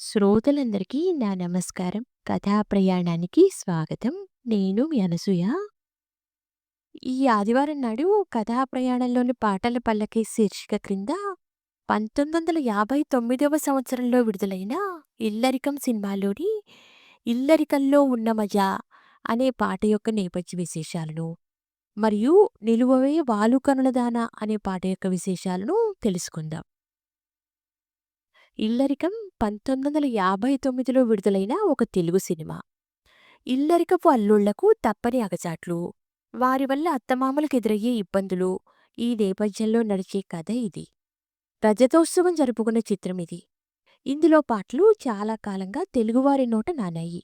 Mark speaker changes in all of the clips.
Speaker 1: శ్రోతలందరికీ నా నమస్కారం. కథా ప్రయాణానికి స్వాగతం. నేను మీ అనసూయ. ఈ ఆదివారం నాడు కథా ప్రయాణంలోని పాటల పల్లకి శీర్షిక క్రింద 1959వ సంవత్సరంలో విడుదలైన 'ఇల్లరికం' సినిమాలోని 'ఇల్లరికంలో ఉన్న మజా' అనే పాట యొక్క నేపథ్య విశేషాలను, మరియు 'నిలువవే వాలుకనులదాన' అనే పాట యొక్క విశేషాలను తెలుసుకుందాం. 'ఇల్లరికం' 1959లో విడుదలైన ఒక తెలుగు సినిమా. ఇల్లరికపు అల్లుళ్ళకు తప్పని అగచాట్లు, వారి వల్ల అత్తమామలకు ఎదురయ్యే ఇబ్బందులు ఈ నేపథ్యంలో నడిచే కథ ఇది. రజతోత్సవం జరుపుకున్న చిత్రం ఇది. ఇందులో పాటలు చాలా కాలంగా తెలుగువారి నోట నానాయి.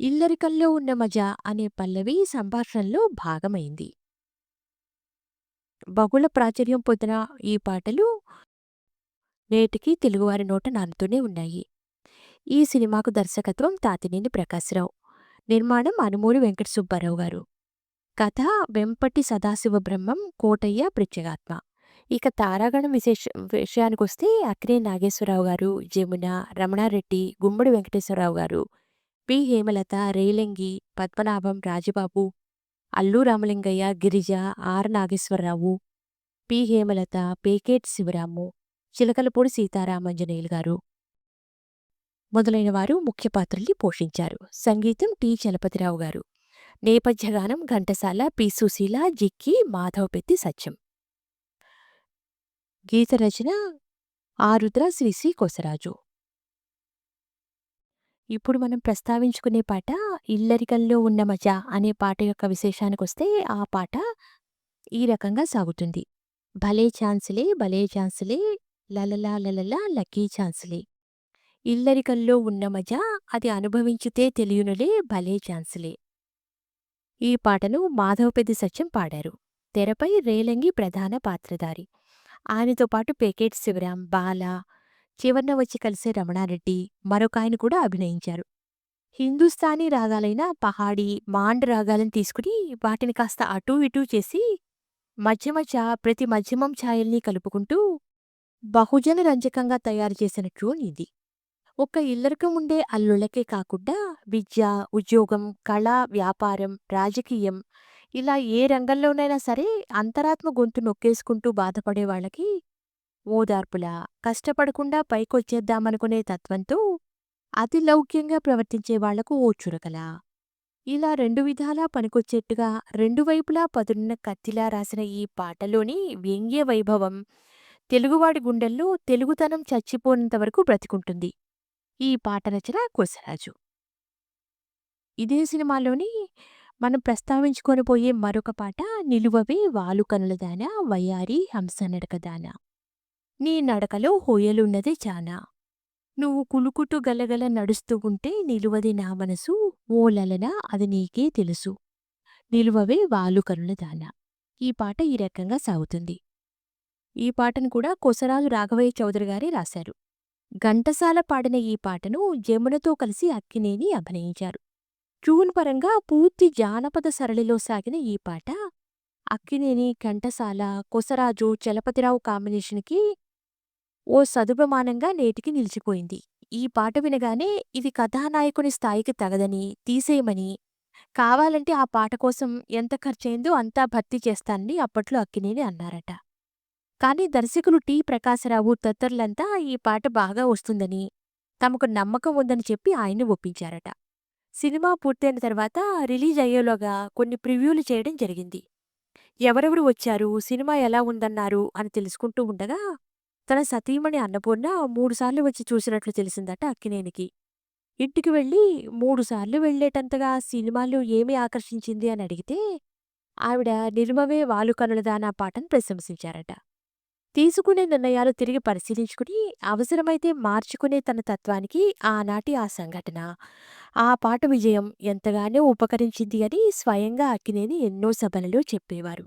Speaker 1: ఇల్లరికల్లో ఉన్న మజా' అనే పల్లవి సంభాషణలో భాగమైంది. బహుళ ప్రాచుర్యం పొందిన ఈ పాటలు నేటికి తెలుగువారి నోట నానుతూనే ఉన్నాయి. ఈ సినిమాకు దర్శకత్వం తాతినేని ప్రకాశ్‌రావు. నిర్మాణం అనుమూరి వెంకట సుబ్బారావు గారు. కథ వెంపటి సదాశివబ్రహ్మం, కోటయ్య ప్రత్యేగాత్మ. ఇక తారాగణం విశేష విషయానికొస్తే అక్రే నాగేశ్వరరావు గారు, Jamuna, Ramana Reddy, Gummadi Venkateswara Rao garu, P. Hemalatha, Relangi, Padmanabham, Rajababu, Allu Ramalingaiah, Girija, R. Nageswara Rao, P. Hemalatha, Peketi Sivaramu, Chilakalapudi Seetharamanjaneyulu garu మొదలైన వారు ముఖ్య పాత్రల్ని పోషించారు. సంగీతం టి. చలపతిరావు గారు. నేపథ్యగానం ఘంటసాల, పి. సుశీల, జిక్కి, మాధవపెత్తి సత్యం. గీత రచన ఆరుద్ర శ్రీశ్రీ కోసరాజు ఇప్పుడు మనం ప్రస్తావించుకునే పాట 'ఇల్లరికంలో ఉన్న మజా' అనే పాట యొక్క విశేషానికొస్తే ఆ పాట ఈ రకంగా సాగుతుంది. భలే ఛాన్సులే భలే ఛాన్సులే లలలా లలలా లక్కీ ఛాన్సులే ఇల్లరికంలో ఉన్న మజా అది అనుభవించితే తెలియనులే భలే ఛాన్సులే. ఈ పాటను మాధవపెద్ది సత్యం పాడారు. తెరపై రేలంగి ప్రధాన పాత్రధారి. ఆయనతో పాటు పేకేట్ శివరాం, బాల, చివర్న వచ్చి కలిసే రమణారెడ్డి, మరొకాయన కూడా అభినయించారు. హిందుస్థానీ రాగాలైన పహాడీ, మాండ్ రాగాలను తీసుకుని వాటిని కాస్త అటూ ఇటూ చేసి మధ్య మధ్య ప్రతి మధ్యమం ఛాయల్ని కలుపుకుంటూ బహుజన రంజకంగా తయారు చేసిన ట్యూన్ ఇది. ఒక్క ఇల్లరికం ఉండే అల్లుళ్ళకే కాకుండా విద్య, ఉద్యోగం, కళ, వ్యాపారం, రాజకీయం ఇలా ఏ రంగంలోనైనా సరే అంతరాత్మ గొంతు నొక్కేసుకుంటూ బాధపడే వాళ్ళకి ఓదార్పులా, కష్టపడకుండా పైకొచ్చేద్దామనుకునే తత్వంతో అతి లౌక్యంగా ప్రవర్తించే వాళ్ళకు ఓ చురకల ఇలా రెండు విధాలా పనికొచ్చేట్టుగా రెండు వైపులా పదునున్న కత్తిలా రాసిన ఈ పాటలోని వ్యంగ్య వైభవం తెలుగువాడి గుండెల్లో తెలుగుతనం చచ్చిపోనంతవరకు బ్రతికుంటుంది. ఈ పాట రచన కొసరాజు. ఇదే సినిమాలోని మనం ప్రస్తావించుకొనిపోయే మరొక పాట 'నిలువవే వాలుకనులదాన వయారి హంస నడకదాన నీ నడకలో హోయలున్నది చానా నువ్వు కులుకుటు గలగల నడుస్తూ ఉంటే నిలువది నా మనసు ఓ లలన అది నీకే తెలుసు నిలువవే వాలుకనులదాన ఈ పాట ఈ రకంగా సాగుతుంది. ఈ పాటను కూడా కొసరాజు రాఘవయ్య చౌదరి గారే రాశారు. ఘంటసాల పాడిన ఈ పాటను జమునతో కలిసి అక్కినేని అభినయించారు. ట్యూన్ పరంగా పూర్తి జానపద సరళిలో సాగిన ఈ పాట అక్కినేని, ఘంటసాల, కొసరాజు, చలపతిరావు కాంబినేషన్‌కి ఓ సదుపమానంగా నేటికి నిలిచిపోయింది. ఈ పాట వినగానే ఇది కథానాయకుని స్థాయికి తగదని, తీసేయమని, కావాలంటే ఆ పాట కోసం ఎంత ఖర్చయిందో అంతా భర్తీ చేస్తానని అప్పట్లో అక్కినేని అన్నారట. కానీ దర్శకులు టి. ప్రకాశరావు తదితరులంతా ఈ పాట బాగా వస్తుందని, తమకు నమ్మకం ఉందని చెప్పి ఆయన ఒప్పించారట. సినిమా పూర్తయిన తర్వాత రిలీజ్ అయ్యేలోగా కొన్ని ప్రివ్యూలు చేయడం జరిగింది. ఎవరెవరు వచ్చారు, సినిమా ఎలా ఉందన్నారు అని తెలుసుకుంటూ ఉండగా తన సతీమణి అన్నపూర్ణ మూడుసార్లు వచ్చి చూసినట్లు తెలిసిందట అక్కినేనికి. ఇంటికి వెళ్ళి మూడుసార్లు వెళ్ళేటంతగా సినిమాలు ఏమి ఆకర్షించింది అని అడిగితే ఆవిడ 'నిలువవే వాలుకనులదాన' పాటను ప్రశంసించారట. తీసుకునే నిర్ణయాలు తిరిగి పరిశీలించుకుని అవసరమైతే మార్చుకునే తన తత్వానికి ఆనాటి ఆ సంఘటన, ఆ పాట విజయం ఎంతగానో ఉపకరించింది అని స్వయంగా అక్కినేని ఎన్నో సభలలో చెప్పేవారు.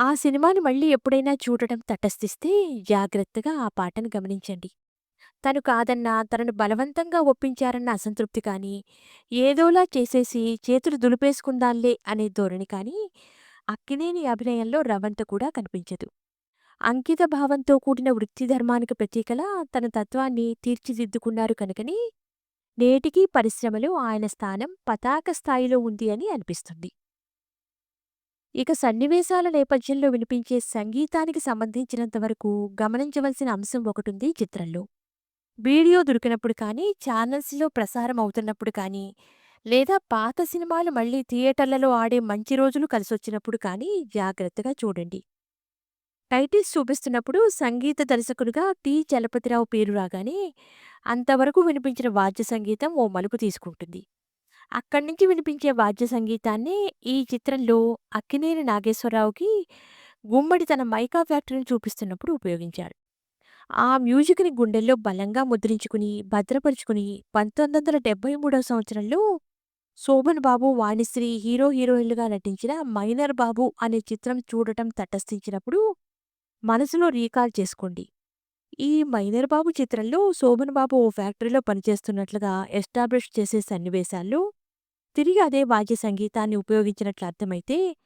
Speaker 1: ఆ సినిమాను మళ్ళీ ఎప్పుడైనా చూడటం తటస్థిస్తే జాగ్రత్తగా ఆ పాటను గమనించండి. తను కాదన్నా, తనను బలవంతంగా ఒప్పించారన్న అసంతృప్తి కానీ, ఏదోలా చేసేసి చేతులు దులిపేసుకుందాంలే అనే ధోరణి కానీ అక్కినేని అభినయంలో రవంత కూడా కనిపించదు. అంకిత భావంతో కూడిన వృత్తి ధర్మానికి ప్రతీకలా తన తత్వాన్ని తీర్చిదిద్దుకున్నారు కనుకని నేటికీ పరిశ్రమలో ఆయన స్థానం పతాక స్థాయిలో ఉంది అని అనిపిస్తుంది. ఇక సన్నివేశాల నేపథ్యంలో వినిపించే సంగీతానికి సంబంధించినంతవరకు గమనించవలసిన అంశం ఒకటుంది చిత్రంలో. వీడియో దొరికినప్పుడు కానీ ఛానల్స్లో ప్రసారం అవుతున్నప్పుడు కానీ లేదా పాత సినిమాలు మళ్ళీ థియేటర్లలో ఆడే మంచి రోజులు కలిసొచ్చినప్పుడు కానీ జాగ్రత్తగా చూడండి. టైటిల్స్ చూపిస్తున్నప్పుడు సంగీత దర్శకుడిగా టి. చలపతిరావు పేరు రాగానే అంతవరకు వినిపించిన వాద్య సంగీతం ఓ మలుపు తీసుకుంటుంది. అక్కడి నుంచి వినిపించే వాద్య సంగీతాన్ని ఈ చిత్రంలో అక్కినేని నాగేశ్వరరావుకి గుమ్మడి తన మైకా ఫ్యాక్టరీని చూపిస్తున్నప్పుడు ఉపయోగించాడు ఆ మ్యూజిక్ని గుండెల్లో బలంగా ముద్రించుకుని భద్రపరుచుకుని పంతొమ్మిది వందల డెబ్బై మూడవ సంవత్సరంలో శోభన్ బాబు వాణిశ్రీ హీరో హీరోయిన్లుగా నటించిన మైనర్ బాబు అనే చిత్రం చూడటం తటస్థించినప్పుడు మనసులో రీకాల్ చేసుకోండి. ఈ మైనర్ బాబు చిత్రంలో శోభన్ బాబు ఓ ఫ్యాక్టరీలో పనిచేస్తున్నట్లుగా ఎస్టాబ్లిష్ చేసే సన్నివేశాల్లో తిరిగి అదే వాద్య సంగీతాన్ని ఉపయోగించినట్లు అర్థమైతే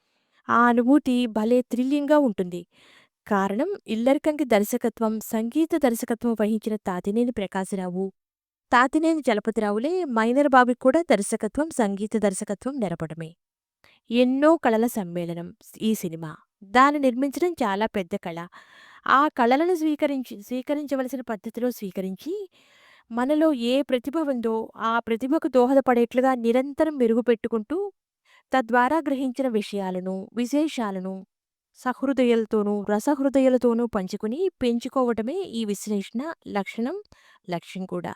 Speaker 1: ఆ అనుభూతి భలే థ్రిల్లింగ్గా ఉంటుంది. కారణం ఇల్లరికంకి దర్శకత్వం సంగీత దర్శకత్వం వహించిన తాతినేని ప్రకాశరావు. తాతినేని చలపతిరావులే మైనర్ బాబుకి కూడా దర్శకత్వం సంగీత దర్శకత్వం నెరపడమే. ఎన్నో కళల సమ్మేళనం ఈ సినిమా. దాన్ని నిర్మించడం చాలా పెద్ద కళ. ఆ కళలను స్వీకరించి స్వీకరించవలసిన పద్ధతిలో స్వీకరించి మనలో ఏ ప్రతిభ ఉందో ఆ ప్రతిభకు దోహదపడేట్లుగా నిరంతరం మెరుగుపెట్టుకుంటూ తద్వారా గ్రహించిన విషయాలను విశేషాలను సహృదయులతోనూ రసహృదయులతోనూ పంచుకుని పెంచుకోవటమే ఈ విశ్లేషణ లక్షణం లక్ష్యం కూడా.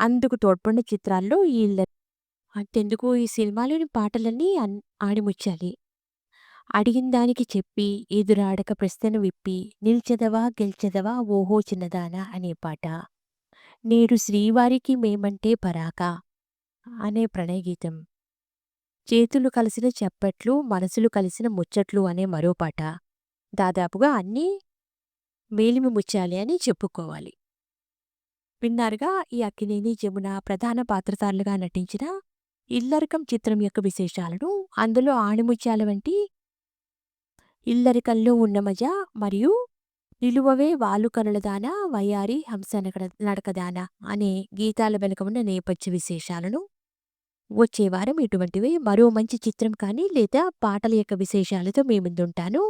Speaker 1: అందుకు తోడ్పడిన చిత్రాల్లో ఈ అంతెందుకు ఈ సినిమాలోని పాటలన్నీ ఆడిముచ్చాలి అడిగిన దానికి చెప్పి ఎదురాడక ప్రశ్నను విప్పి నిల్చెదవా గెల్చెదవా ఓహో చిన్నదానా? అనే పాట. నేడు శ్రీవారికి మేమంటే పరాక అనే ప్రణయగీతం. చేతులు కలిసిన చెప్పట్లు మనసులు కలిసిన ముచ్చట్లు అనే మరో పాట. దాదాపుగా అన్నీ మేలిమి ముచ్చాలి అని చెప్పుకోవాలి. విన్నారుగా ఈ అక్కినేని జమున ప్రధాన పాత్రధారులుగా నటించిన ఇల్లరకం చిత్రం యొక్క విశేషాలను? అందులో ఆణిముత్యాల వంటి ఇల్లరికంలో ఉన్న మజ మరియు నిలువవే వాలు కనులదాన వయ్యారి హంస నగడ నడకదాన అనే గీతాల వెనుక ఉన్న నేపథ్య విశేషాలను వచ్చే వారం ఇటువంటివి మరో మంచి చిత్రం కానీ లేదా పాటల యొక్క విశేషాలతో మీ ముందుంటాను.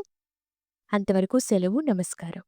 Speaker 1: అంతవరకు సెలవు నమస్కారం.